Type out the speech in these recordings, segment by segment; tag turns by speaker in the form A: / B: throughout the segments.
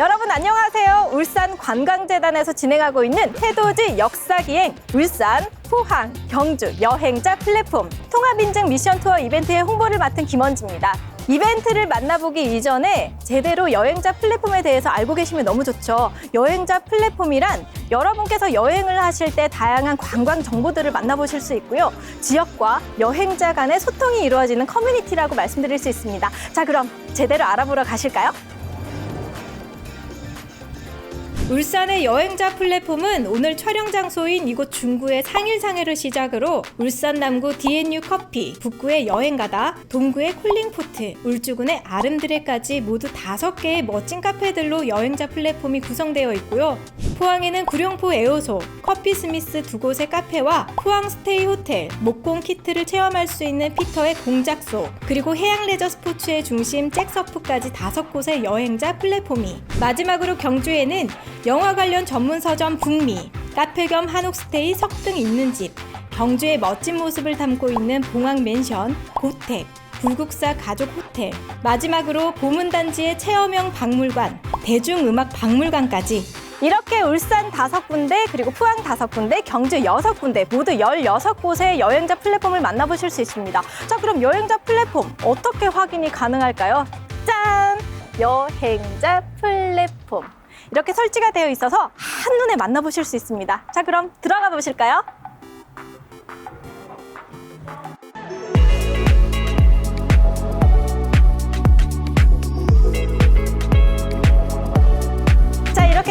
A: 여러분 안녕하세요. 울산 관광재단에서 진행하고 있는 해돋이 역사기행 울산, 포항, 경주 여행자 플랫폼 통합인증 미션 투어 이벤트의 홍보를 맡은 김원지입니다. 이벤트를 만나보기 이전에 제대로 여행자 플랫폼에 대해서 알고 계시면 너무 좋죠. 여행자 플랫폼이란 여러분께서 여행을 하실 때 다양한 관광 정보들을 만나보실 수 있고요. 지역과 여행자 간의 소통이 이루어지는 커뮤니티라고 말씀드릴 수 있습니다. 자, 그럼 제대로 알아보러 가실까요? 울산의 여행자 플랫폼은 오늘 촬영 장소인 이곳 중구의 상일상해를 시작으로 울산 남구 DNU 커피, 북구의 여행가다, 동구의 콜링포트, 울주군의 아름드레까지 모두 다섯 개의 멋진 카페들로 여행자 플랫폼이 구성되어 있고요. 포항에는 구룡포 에어소, 커피 스미스 두 곳의 카페와 포항 스테이 호텔, 목공 키트를 체험할 수 있는 피터의 공작소, 그리고 해양 레저 스포츠의 중심 잭서프까지 다섯 곳의 여행자 플랫폼이. 마지막으로 경주에는 영화 관련 전문 서점 북미, 카페 겸 한옥 스테이 석 등 있는 집, 경주의 멋진 모습을 담고 있는 봉황 맨션, 고택, 불국사 가족 호텔, 마지막으로 보문단지의 체험형 박물관, 대중음악 박물관까지 이렇게 울산 다섯 군데 그리고 포항 다섯 군데 경주 여섯 군데 모두 16곳의 여행자 플랫폼을 만나보실 수 있습니다. 자 그럼 여행자 플랫폼 어떻게 확인이 가능할까요? 짠! 여행자 플랫폼 이렇게 설치가 되어 있어서 한눈에 만나보실 수 있습니다. 자 그럼 들어가 보실까요?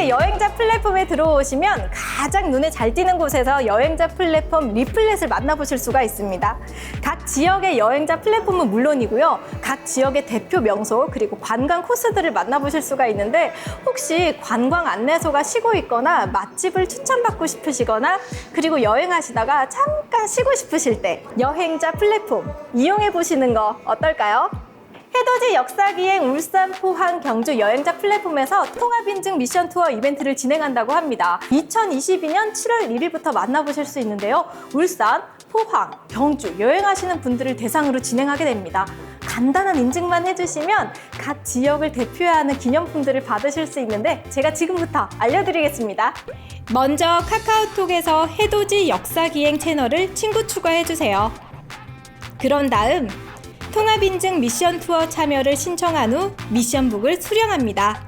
A: 여행자 플랫폼에 들어오시면 가장 눈에 잘 띄는 곳에서 여행자 플랫폼 리플렛을 만나보실 수가 있습니다. 각 지역의 여행자 플랫폼은 물론이고요. 각 지역의 대표 명소 그리고 관광 코스들을 만나보실 수가 있는데 혹시 관광 안내소가 쉬고 있거나 맛집을 추천받고 싶으시거나 그리고 여행하시다가 잠깐 쉬고 싶으실 때 여행자 플랫폼 이용해 보시는 거 어떨까요? 해돋이 역사기행 울산, 포항, 경주 여행자 플랫폼에서 통합인증 미션 투어 이벤트를 진행한다고 합니다. 2022년 7월 1일부터 만나보실 수 있는데요. 울산, 포항, 경주 여행하시는 분들을 대상으로 진행하게 됩니다. 간단한 인증만 해주시면 각 지역을 대표하는 기념품들을 받으실 수 있는데 제가 지금부터 알려드리겠습니다. 먼저 카카오톡에서 해돋이 역사기행 채널을 친구 추가해주세요. 그런 다음 통합 인증 미션 투어 참여를 신청한 후 미션북을 수령합니다.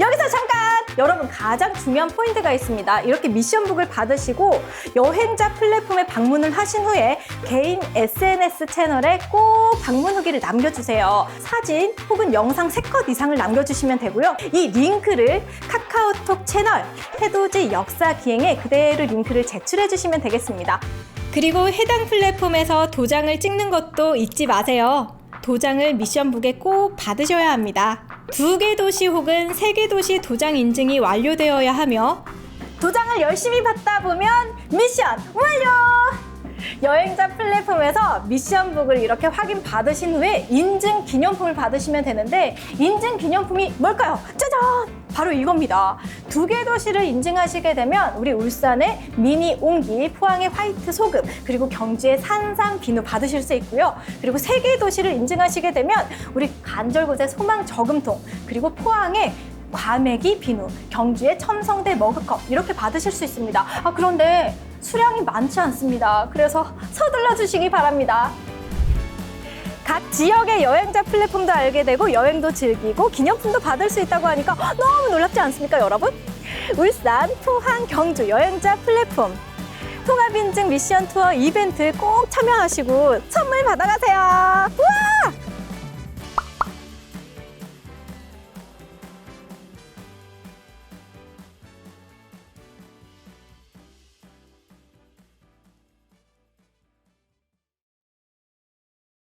A: 여기서 잠깐! 여러분 가장 중요한 포인트가 있습니다. 이렇게 미션북을 받으시고 여행자 플랫폼에 방문을 하신 후에 개인 SNS 채널에 꼭 방문 후기를 남겨주세요. 사진 혹은 영상 3컷 이상을 남겨주시면 되고요. 이 링크를 카카오톡 채널 해돋이 역사 기행에 그대로 링크를 제출해 주시면 되겠습니다. 그리고 해당 플랫폼에서 도장을 찍는 것도 잊지 마세요. 도장을 미션북에 꼭 받으셔야 합니다. 두 개 도시 혹은 세 개 도시 도장 인증이 완료되어야 하며 도장을 열심히 받다 보면 미션 완료! 여행자 플랫폼에서 미션북을 이렇게 확인 받으신 후에 인증 기념품을 받으시면 되는데 인증 기념품이 뭘까요? 짜잔! 바로 이겁니다. 두 개 도시를 인증하시게 되면 우리 울산의 미니 옹기, 포항의 화이트 소금, 그리고 경주의 산상 비누 받으실 수 있고요. 그리고 세 개 도시를 인증하시게 되면 우리 간절곶의 소망 저금통, 그리고 포항의 과메기 비누, 경주의 첨성대 머그컵 이렇게 받으실 수 있습니다. 아 그런데 수량이 많지 않습니다. 그래서 서둘러 주시기 바랍니다. 각 지역의 여행자 플랫폼도 알게 되고 여행도 즐기고 기념품도 받을 수 있다고 하니까 너무 놀랍지 않습니까, 여러분? 울산, 포항, 경주 여행자 플랫폼 통합인증 미션 투어 이벤트 꼭 참여하시고 선물 받아가세요. 우와!